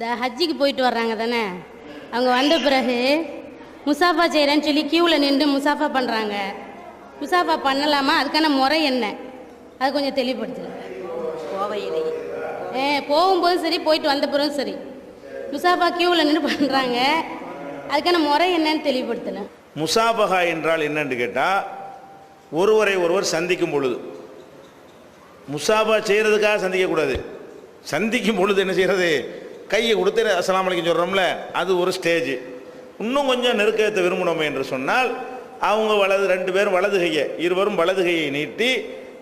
இந்த ஹஜ்ஜிக்கு போயிட்டு வர்றாங்க தானே? அவங்க வந்த பிறகு முசாஃபா செய்கிறேன்னு சொல்லி கியூவில் நின்று முசாஃபா பண்ணுறாங்க முசாஃபா பண்ணலாமா? அதுக்கான முறை என்ன? அது கொஞ்சம் தெளிவுபடுத்துங்க. கோவையிலே. ஏ போகும்போது சரி போயிட்டு வந்த பிறகும் சரி. முசாஃபா கியூவில் நின்று பண்ணுறாங்க அதுக்கான முறை என்னன்னு தெளிவுபடுத்தணும் முசாபகா என்றால் என்னன்னு கேட்டால் ஒருவரை ஒருவர் சந்திக்கும் பொழுது. முசாபா செய்கிறதுக்காக சந்திக்கக்கூடாது. சந்திக்கும் பொழுது என்ன செய்கிறது கையை கொடுத்து அஸ்லாம் அலைக்கும் சொல்கிறோம்ல அது ஒரு ஸ்டேஜ் இன்னும் கொஞ்சம் நெருக்கத்தை விரும்பணுமே என்று சொன்னால் அவங்க வலது ரெண்டு பேரும் வலது கையை இருவரும் வலது கையை நீட்டி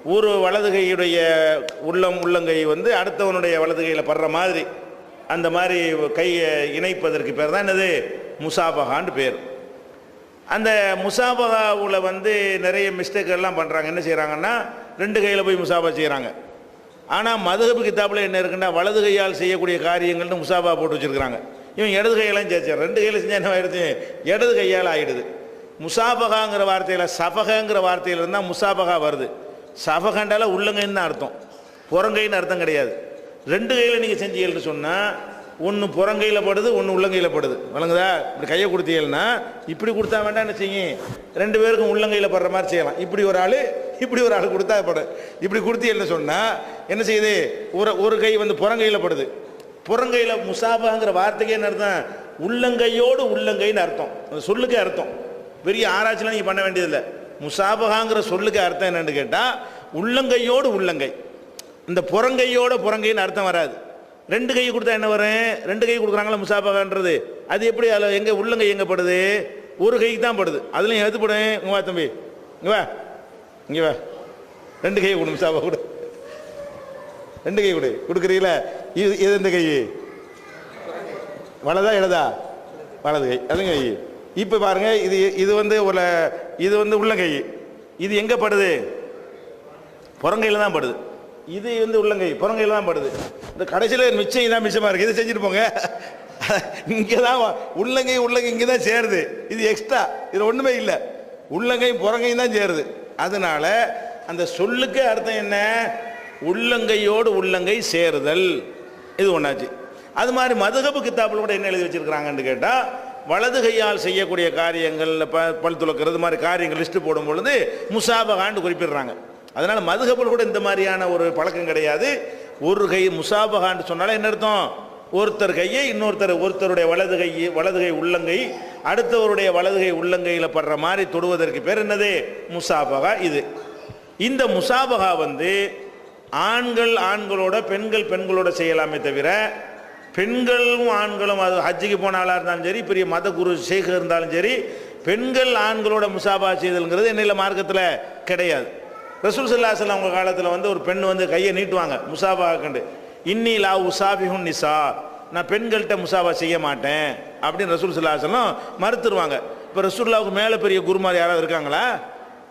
ஒரு வலது கையுடைய உள்ளம் உள்ளங்கை வந்து அடுத்தவனுடைய வலது கையில் படுற மாதிரி அந்த மாதிரி கையை இணைப்பதற்கு பேர் தான் என்னது? முசாபகான்னு பேர். அந்த முசாபகாவில் வந்து நிறைய மிஸ்டேக் எல்லாம் பண்ணுறாங்க என்ன செய்கிறாங்கன்னா ரெண்டு கையில் போய் முசாபா செய்கிறாங்க ஆனால் மதுகபு கித்தாப்பில் என்ன இருக்குன்னா வலது கையால் செய்யக்கூடிய காரியங்கள்னு முசாபா போட்டு வச்சுருக்குறாங்க. இவன் இடது கையெல்லாம் சேர்ச்சார் ரெண்டு கையில் செஞ்சால் என்ன ஆயிடுச்சு இடது கையால் ஆகிடுது முசாபகாங்கிற வார்த்தையில் சபகங்கிற வார்த்தையில் இருந்தால் முசாபகா வருது. சபகண்டால உள்ளங்கைன்னு தான் அர்த்தம். புறங்கைன்னு அர்த்தம் கிடையாது. ரெண்டு கையில் நீங்கள் செஞ்சீங்கன்னு சொன்னால் ஒன்று புறங்கையில் படுது ஒன்று உள்ளங்கையில் படுது. வழங்குதா இப்படி கையை கொடுத்தீங்கன்னா இப்படி கொடுத்தா வேண்டாம் என்ன செய்யும் ரெண்டு பேருக்கும் உள்ளங்கையில் படுற மாதிரி செய்யலாம். இப்படி ஒரு ஆள் இப்படி ஒரு ஆள் கொடுத்தா படு. இப்படி கொடுத்தீங்கன்னு சொன்னால் என்ன செய்யுது? ஒரு ஒரு கை வந்து புறங்கையில் படுது. புறங்கையில் முசாபாங்கிற வார்த்தைக்கு என்ன அர்த்தம்? உள்ளங்கையோடு உள்ளங்கைன்னு அர்த்தம். அந்த சொல்லுக்கே அர்த்தம். பெரிய ஆராய்ச்சிலாம் நீங்கள் பண்ண வேண்டியதில்லை. முசாபகாங்கிற சொல்லுக்கு அர்த்தம் என்னென்னு கேட்டால் உள்ளங்கையோடு உள்ளங்கை. இந்த புறங்கையோட புறங்கைன்னு அர்த்தம் வராது. ரெண்டு கை கொடுத்தா என்ன வரும்? ரெண்டு கை கொடுக்குறாங்களா முசாபாகன்றது அது எப்படி அதில் எங்கே உள்ளங்கை எங்கே படுது ஒரு கைக்கு தான் படுது. அதுலேயும் எது படும்? இங்கே வா தம்பி. இங்கே வா. இங்கே வா. ரெண்டு கை கொடு முசாபா கொடு. ரெண்டு கை கொடு. கொடுக்குறீங்களா? இது இது எந்த கை? வலதா இடதா? வலது கை. அதுங்க கை. இப்போ பாருங்கள் இது இது வந்து ஒரு இது வந்து உள்ளங்கை. இது எங்கே படுது? புறங்கையில் தான் படுது. இது வந்து உள்ளங்கை புறங்கையில் தான் படுது. இந்த கடைசியில் மிச்சம் தான் மிச்சமாக இருக்குது இதை செஞ்சுட்டு போங்க. இங்கே தான் உள்ளங்கை உள்ளங்கை இங்கே தான் சேருது. இது எக்ஸ்ட்ரா இது ஒன்றுமே இல்லை. உள்ளங்கையும் புறங்கையும் தான் சேருது. அதனால அந்த சொல்லுக்கு அர்த்தம் என்ன? உள்ளங்கையோடு உள்ளங்கை சேருதல். இது ஒன்றாச்சு அது மாதிரி மதுகபு கித்தாப்பில் கூட என்ன எழுதி வச்சுருக்கிறாங்கன்னு கேட்டால் வலது கையால் செய்யக்கூடிய காரியங்கள் ப பல் துளக்கிறது மாதிரி காரியங்கள் லிஸ்ட்டு போடும் பொழுது முசாபகான்னு குறிப்பிடுறாங்க. அதனால் மதுகபில் கூட இந்த மாதிரியான ஒரு பழக்கம் கிடையாது. ஒரு கை முசாபகான்னு சொன்னாலே என்ன அர்த்தம்? ஒருத்தர் கையை இன்னொருத்தர் ஒருத்தருடைய வலது கை வலது கை உள்ளங்கை அடுத்தவருடைய வலது கை உள்ளங்கையில் படுற மாதிரி தொடுவதற்கு பேர் என்னது? முசாபகா இது. இந்த முசாபகா வந்து ஆண்கள் ஆண்களோட பெண்கள் பெண்களோட செய்யலாமே தவிர பெண்களும் ஆண்களும் அது ஹஜ்ஜுக்கு போன ஆளாக இருந்தாலும் சரி பெரிய மத குரு ஷேக் இருந்தாலும் சரி பெண்கள் ஆண்களோட முசாபா செய்தல்ங்கிறது என்ன மார்க்கத்தில் கிடையாது. ரசூல் சல்லாஹ் அவங்க காலத்தில் வந்து ஒரு பெண் வந்து கையை நீட்டுவாங்க முசாபா கண்டு இன்னி லா உசாபிஹும் நிசா நான் பெண்கள்கிட்ட முசாபா செய்ய மாட்டேன் அப்படின்னு ரசூல் சல்லாஹலம் மறுத்துருவாங்க. இப்போ ரசூல்லாவுக்கு மேலே பெரிய குருமார் யாராவது இருக்காங்களா?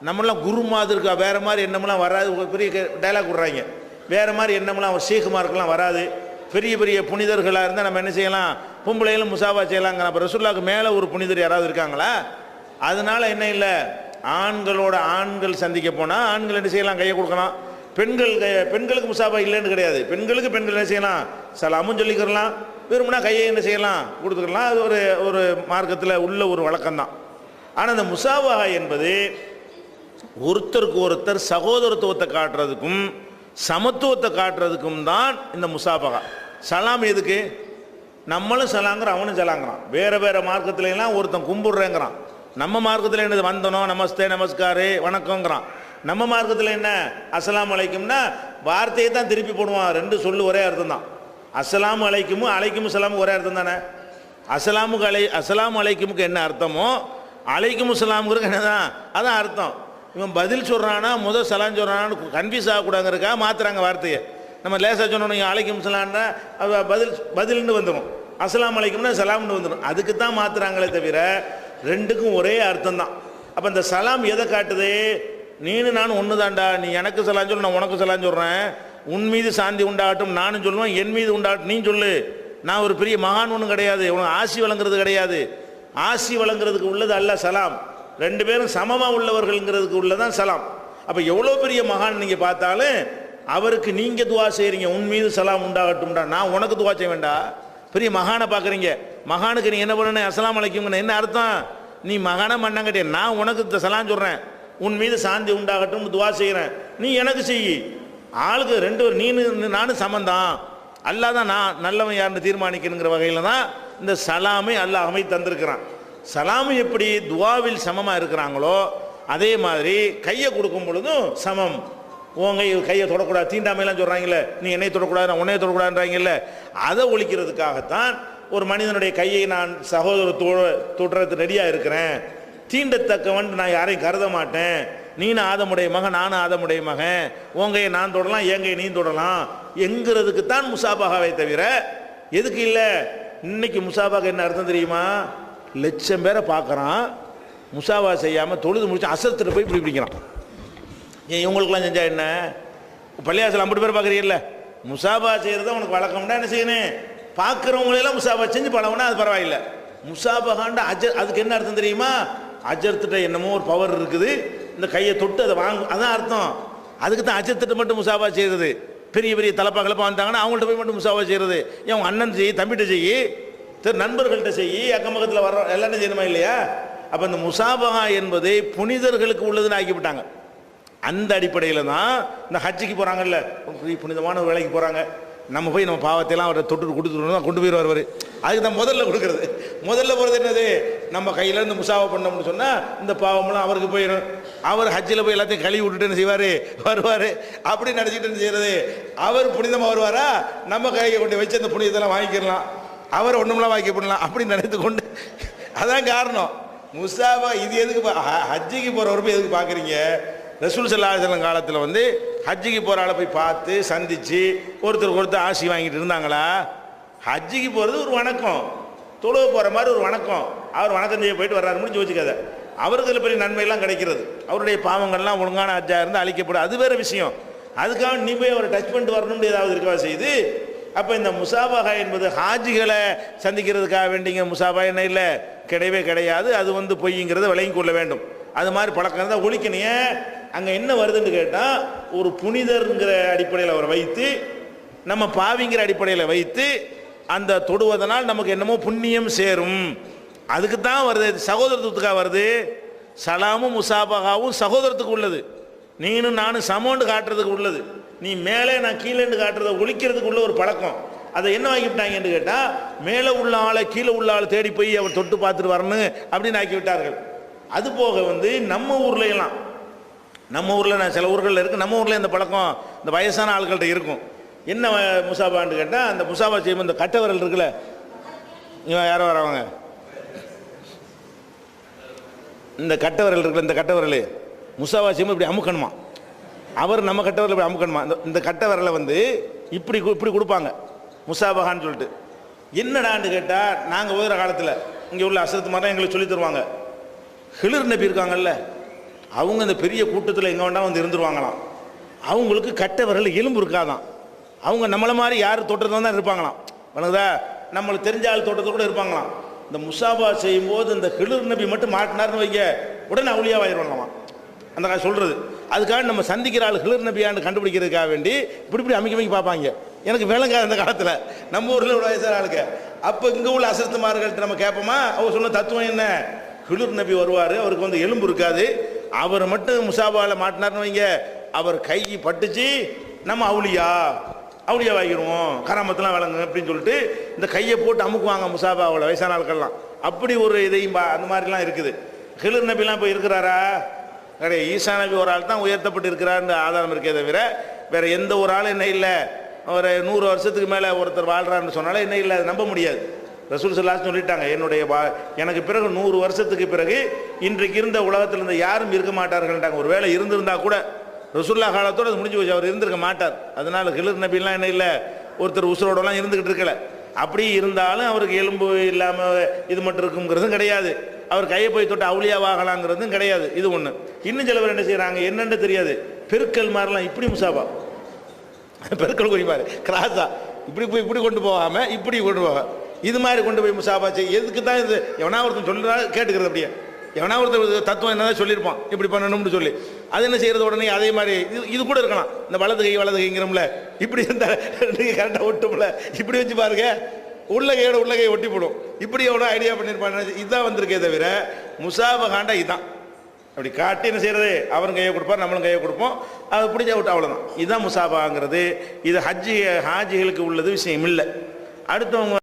நம்மளாம் குருமாது இருக்கா? வேறு மாதிரி எண்ணமெல்லாம் வராது. ஒரு பெரிய டைலாக் விட்றாங்க. வேறு மாதிரி எண்ணமெல்லாம் ஒரு ஷேகுமாருக்கெல்லாம் வராது. பெரிய பெரிய புனிதர்களாக இருந்தால் நம்ம என்ன செய்யலாம்? பொம்பளைகளும் முசாபா செய்யலாங்க அப்போ ரசூல்லாவுக்கு மேலே ஒரு புனிதர் யாராவது இருக்காங்களா? அதனால என்ன இல்லை? ஆண்களோட ஆண்கள் சந்திக்க போனால் ஆண்கள் என்ன செய்யலாம்? கையை கொடுக்கலாம். பெண்கள் பெண்களுக்கு முசாபா இல்லைன்னு கிடையாது. பெண்களுக்கு பெண்கள் என்ன செய்யலாம்? சலாமும் சொல்லிக்கிறலாம். விரும்பினா கையை என்ன செய்யலாம்? கொடுத்துக்கலாம். அது ஒரு ஒரு மார்க்கத்தில் உள்ள ஒரு வழக்கம்தான். ஆனால் அந்த முசாபா என்பது ஒருத்தருக்கு ஒருத்தர் சகோதரத்துவத்தை காட்டுறதுக்கும் சமத்துவத்தை காட்டுறதுக்கும் தான் இந்த முசாபகா சலாம் எதுக்கு? நம்மளும் சலாங்கிறோம் அவனும் சலாங்கிறான். வேறு வேறு மார்க்கத்துலலாம் ஒருத்தன் கும்பிட்றேங்கிறான். நம்ம மார்க்கத்தில் என்னது வந்தனம் நமஸ்தே நமஸ்காரு வணக்கங்கிறான். நம்ம மார்க்கத்தில் என்ன? அஸ்லாம் அலைக்கும்னா வார்த்தையை தான் திருப்பி போடுவான். ரெண்டு சொல்லு ஒரே அர்த்தம் தான். அஸ்ஸலாமு அலைக்குமும் அலைக்கும் சலாமும் ஒரே அர்த்தம் தானே? அஸ்ஸலாமுக்கு அலை அஸ்லாம் அலைக்குமுக்கு என்ன அர்த்தமோ அலைக்கும் என்ன தான்? அதான் அர்த்தம். இவன் பதில் சொல்கிறானா முதல் சலாம் சொல்கிறானான்னு கன்ஃபியூஸ் ஆகக்கூடாங்கிறக்கா மாத்துறாங்க வார்த்தையை. நம்ம லேசாக சொன்னோம் அலைக்கும் சலான்னா பதில் பதில்னு வந்துடும் அஸ்லாம் அலைக்கும்னா சலாம்னு வந்துடும் அதுக்கு தான் மாத்துறாங்களே தவிர ரெண்டுக்கும் ஒரே அர்த்தம் தான் அப்போ இந்த சலாம் எதை காட்டுது? நீனு நானும் ஒன்று தான்டா நீ எனக்கு சலாம் சொல்லு நான் உனக்கு சலாம் சொல்கிறேன் உன் மீது சாந்தி உண்டாகட்டும் நானும் சொல்லுவேன். என் மீது உண்டாகட்டும் நீ சொல்லு. நான் ஒரு பெரிய மகான் ஒன்றும் கிடையாது. உனக்கு ஆசி வழங்குறது கிடையாது. ஆசி வழங்குறதுக்கு உள்ளது அல்ல சலாம். ரெண்டு பேரும் சமமாக உள்ளவர்கள்ங்கிறதுக்கு உள்ளதான் சலாம். அப்போ எவ்வளோ பெரிய மகான் நீங்கள் பார்த்தாலும் அவருக்கு நீங்கள் துவா செய்கிறீங்க உன் மீது சலாம் உண்டாகட்டும்டா. நான் உனக்கு துவா செய்ய வேண்டா பெரிய மகானை பார்க்குறீங்க. மகானுக்கு நீ என்ன பண்ண அஸ்ஸலாமு அலைக்கும்னு என்ன அர்த்தம்? நீ மகானை மண்ணாங்கட்டிய நான் உனக்கு த- சலாம் சொல்கிறேன் உன் மீது சாந்தி உண்டாகட்டும் துவா செய்கிறேன் நீ எனக்கு செய் ஆளுக்கு ரெண்டு பேர் நீனு நானும் சமந்தான். அல்லாஹ் தான் நான் நல்லவன் யாருன்னு தீர்மானிக்கணுங்கிற வகையில் தான் இந்த சலாமை அல்லாஹ் அமைத்து தந்திருக்கிறான். சலாமு எப்படி துவாவில் சமமாக இருக்கிறாங்களோ அதே மாதிரி கையை கொடுக்கும் பொழுதும் சமம். உங்க கையை தொடக்கூடாது. தீண்டாமையெல்லாம் சொல்கிறாங்களே நீ என்னை தொடக்கூடாது நான் தொடக்கூடாதுன்றாங்கல்ல. அதை ஒழிக்கிறதுக்காகத்தான் ஒரு மனிதனுடைய கையை நான் சகோதர தோழ ரெடியாக இருக்கிறேன். தீண்டத்தக்கவன் நான் யாரையும் கருத மாட்டேன். நீனும் ஆதமுடைய மகன் நானும் ஆதமுடைய மகன். உங்கையை நான் தொடலாம் என் நீ தொடலாம். எங்கிறதுக்கு தான் முசாபாகாவை தவிர எதுக்கு இல்லை? இன்னைக்கு முசாபாக என்ன அர்த்தம் தெரியுமா? லட்சம் பேரை பார்க்குறான். முசாபா செய்யாமல் தொழுது முடிச்சு அசத்துட்டு போய் இப்படி பிடிக்கிறான். ஏன் இவங்களுக்குலாம் செஞ்சால் என்ன? பள்ளியாசல் ஐம்பது பேர் பார்க்குறீங்கல்ல? முசாபா செய்கிறது உனக்கு வழக்கம்னா என்ன செய்யணும்? பார்க்குறவங்களெல்லாம் முசாபா செஞ்சு பழகுனா அது பரவாயில்ல. முசாபகாண்ட அஜர் அதுக்கு என்ன அர்த்தம் தெரியுமா? அஜர்த்திட்ட என்னமோ ஒரு பவர் இருக்குது. இந்த கையை தொட்டு அதை வாங்க அதான் அர்த்தம். அதுக்கு தான் அஜர்த்திட்ட மட்டும் முசாபா செய்கிறது பெரிய பெரிய தலப்பா கலப்பா வந்தாங்கன்னா அவங்கள்ட்ட போய் மட்டும் முசாபா செய்கிறது ஏன் அண்ணன் செய் தம்பிகிட்ட செய் திரு நண்பர்கள்ட்ட செய் அக்கம் பக்கத்தில் வர்ற எல்லாரும் செய்யணுமா இல்லையா? அப்போ இந்த முசாபகா என்பதை புனிதர்களுக்கு உள்ளதுன்னு ஆக்கிவிட்டாங்க. அந்த அடிப்படையில் தான் இந்த ஹஜ்ஜிக்கு போகிறாங்கல்ல புனிதமான ஒரு வேலைக்கு போகிறாங்க நம்ம போய் நம்ம பாவத்தையெல்லாம் அவரை தொட்டு கொடுத்துருந்தோம் கொண்டு போயிடுவார் அவர். அதுக்கு தான் முதல்ல கொடுக்குறது. முதல்ல போகிறது என்னது? நம்ம கையில் இருந்து முசாவை பண்ணோம்னு சொன்னால் இந்த பாவம்லாம் அவருக்கு போயிடும். அவர் ஹஜ்ஜில் போய் எல்லாத்தையும் கழுவி விட்டுட்டு செய்வார்? வருவார். அப்படி நினச்சிட்டு என்ன செய்யறது? அவர் புனிதமாக வருவாரா? நம்ம கையை கொண்டு வச்சு அந்த புனிதத்தெல்லாம் வாங்கிக்கிடலாம். அவர் ஒன்றுமெல்லாம் வாங்கி பண்ணலாம் அப்படி நினைத்து கொண்டு. அதான் காரணம். முசாவா இது எதுக்கு பா- ஹ- ஹஜ்ஜிக்கு போகிறவருமே எதுக்கு பார்க்குறீங்க ரசூல் சல்லாஹலம் காலத்தில் வந்து ஹஜ்ஜிக்கு போகிற ஆளை போய் பார்த்து சந்தித்து ஒருத்தர் ஒருத்தர் ஆசி வாங்கிட்டு இருந்தாங்களா? ஹஜ்ஜிக்கு போகிறது ஒரு வணக்கம். தொழுவ போகிற மாதிரி ஒரு வணக்கம். அவர் வணக்கம் செய்ய போயிட்டு வர்றாரு முடிஞ்சு வச்சுக்காத அவருக்கு இதில் பெரிய நன்மையெல்லாம் கிடைக்கிறது. அவருடைய பாவங்கள்லாம் ஒழுங்கான ஹஜ்ஜாக இருந்து அழிக்கப்படும். அது வேறு விஷயம். அதுக்காக நீ போய் அவரை டச் பண்ணிட்டு வரணும்னு ஏதாவது இருக்கவா செய்து அப்போ இந்த முசாபகா என்பது ஹாஜிகளை சந்திக்கிறதுக்காக வேண்டிங்க முசாபா என்ன இல்லை? கிடையவே கிடையாது. அது வந்து பொய்ங்கிறத விளங்கி கொள்ள வேண்டும். அது மாதிரி பழக்கம் தான் ஒழிக்கணும். ஏன்? அங்கே என்ன வருதுன்னு கேட்டால் ஒரு புனிதர்ங்கிற அடிப்படையில் அவரை வைத்து நம்ம பாவிங்கிற அடிப்படையில் வைத்து அந்த தொடுவதனால் நமக்கு என்னமோ புண்ணியம் சேரும். அதுக்கு தான் வருது சகோதரத்துவத்துக்காக வருது? சலாமும் முசாபகாவும் சகோதரத்துக்கு உள்ளது. நீனும் நானும் சமோண்டு காட்டுறதுக்கு உள்ளது. நீ மேலே நான் கீழேண்டு காட்டுறதை ஒழிக்கிறதுக்கு உள்ள ஒரு பழக்கம். அதை என்ன ஆக்கிவிட்டாங்கன்னு கேட்டால் மேலே உள்ள ஆளை கீழே உள்ள ஆளை தேடி போய் அவர் தொட்டு பார்த்துட்டு வரணும் அப்படின்னு ஆக்கி விட்டார்கள் அது போக வந்து நம்ம ஊர்ல எல்லாம் நம்ம ஊரில் நான் சில ஊர்களில் இருக்குது நம்ம ஊரில் இந்த பழக்கம் இந்த வயசான ஆள்கள்ட்ட இருக்கும். என்ன வ- முசாபான்னு கேட்டால் அந்த முசாபா செய்யும் இந்த கட்டவரல் இருக்குல்ல. இவன் யாரோ வரவங்க? இந்த கட்டை விரல் இருக்குல்ல இந்த கட்டை விரல் முசாபா செய்யும் இப்படி அமுக்கணுமா? அவர் நம்ம கட்டை விரல் இப்படி அமுக்கணுமா? இந்த இந்த கட்டை விரலை வந்து இப்படி கு- இப்படி கொடுப்பாங்க. முசாபகான்னு சொல்லிட்டு. என்னடான்னு கேட்டால் நாங்கள் ஓதுற காலத்தில் இங்கே உள்ள அசரத்து மாதிரி எங்களுக்கு சொல்லி தருவாங்க. ஹிலிர் நபி இருக்காங்கல்ல அவங்க அந்த பெரிய கூட்டத்தில் எங்கே வேண்டாம் வந்து இருந்துருவாங்களாம். அவங்களுக்கு கட்ட விரல் எலும்பு இருக்காதான் அவங்க நம்மளை மாதிரி யார் தோட்டத்தில் தான் இருப்பாங்களாம். வணங்குதா நம்மளுக்கு தெரிஞ்ச ஆள் தோட்டத்தில் கூட இருப்பாங்களாம். இந்த முசாபா செய்யும்போது இந்த கிளிர் நபி மட்டும் மாட்டினார்னு வைக்க உடனே அவுளியாவாயிருவாங்களாம். அந்த காலம் சொல்கிறது அதுக்காக நம்ம சந்திக்கிற ஆள் ஹிலர் நபியான்னு கண்டுபிடிக்கிறதுக்காக வேண்டி இப்படி இப்படி அமைக்க அமைக்க பார்ப்பாங்க. எனக்கு விளங்காது அந்த காலத்தில் நம்ம ஊரில் உள்ள வயசான ஆளுக்கு அப்போ இங்கே உள்ள அசர்த்தமார்கள்ட்ட நம்ம கேட்போமா? அவர் சொன்ன தத்துவம் என்ன? ஹிலுர் நபி வருவார் அவருக்கு வந்து எலும்பு இருக்காது. அவர் மட்டும் முசாபாவில் மாட்டினார்னு வைங்க. அவர் கை பட்டுச்சு நம்ம அவுளியா? அவுளியா வாங்கிடுவோம் கராமத்தெல்லாம் வழங்குங்க அப்படின்னு சொல்லிட்டு இந்த கையை போட்டு அமுக்குவாங்க முசாபாவில் வயசான ஆட்கள்லாம். அப்படி ஒரு இதையும் பா- அந்த மாதிரிலாம் இருக்குது. ஹிலர் நபிலாம் இப்போ இருக்கிறாரா? கிடையாது ஈசா நபி ஒரு ஆள் தான் உயர்த்தப்பட்டு இருக்கிறாருன்னு ஆதாரம் இருக்கே தவிர வேற எந்த ஒரு ஆளும் என்ன இல்லை. ஒரு நூறு வருஷத்துக்கு மேலே ஒருத்தர் வாழ்கிறான்னு சொன்னாலே என்ன இல்லை அதை நம்ப முடியாது. ரசூல் சல்லாஸ் சொல்லிட்டாங்க என்னுடைய வா- எனக்கு பிறகு நூறு வருஷத்துக்கு பிறகு இன்றைக்கு இருந்த உலகத்தில் இருந்த யாரும் இருக்க மாட்டார்கள்ட்டாங்க ஒரு வேளை இருந்திருந்தா கூட ரசூல்லா காலத்தோட அது முடிஞ்சு போச்சு. அவர் இருந்திருக்க மாட்டார். அதனால் ஹிலர் நபிலாம் என்ன இல்லை ஒருத்தர் உசுரோடலாம் இருந்துக்கிட்டு இருக்கல. அப்படி இருந்தாலும் அவருக்கு எலும்பு இல்லாமல் இது மட்டும் இருக்குங்கிறதும் கிடையாது. அவர் கையை போய் தொட்டு அவுளியாவாகலாங்கிறதும் கிடையாது. இது ஒன்று இன்னும் சிலவர் என்ன செய்கிறாங்க என்னென்று தெரியாது. பெருக்கல் மாதிரிலாம் இப்படி முசாபா. பெருக்கல் குறிப்பார். கிராஸா. இப்படி போய் இப்படி கொண்டு போகாமல் இப்படி கொண்டு போக இது மாதிரி கொண்டு போய் முசாபா செய்ய எதுக்கு தான் இது? எவனா ஒருத்தன் சொல்கிறா கேட்டுக்கிறது அப்படியே. எவனா ஒருத்தர் தத்துவம் என்னதான் சொல்லியிருப்பான்? இப்படி பண்ணணும்னு சொல்லி. அது என்ன செய்கிறது உடனே? அதே மாதிரி இது இது கூட இருக்கலாம். இந்த வலது கை வலது கைங்கிறோம்ல. இப்படி இருந்தால் நீங்கள் கரெக்டாக ஒட்டும்ல. இப்படி வச்சு பாருங்க. உள்ள கையோட உள்ள கையை ஒட்டி போடும். இப்படி எவ்வளோ ஐடியா பண்ணியிருப்பான் இதுதான் வந்திருக்கே தவிர முசாபகாண்டா இதுதான் அப்படி காட்டி என்ன செய்கிறது அவரும் கையை கொடுப்பார் நம்மளும் கையை கொடுப்போம். அது பிடிச்ச விட்டு அவ்வளோதான் இதுதான் முசாபாங்கிறது. இது ஹஜ்ஜி ஹாஜிகளுக்கு உள்ளது விஷயம் இல்லை. அடுத்தவங்க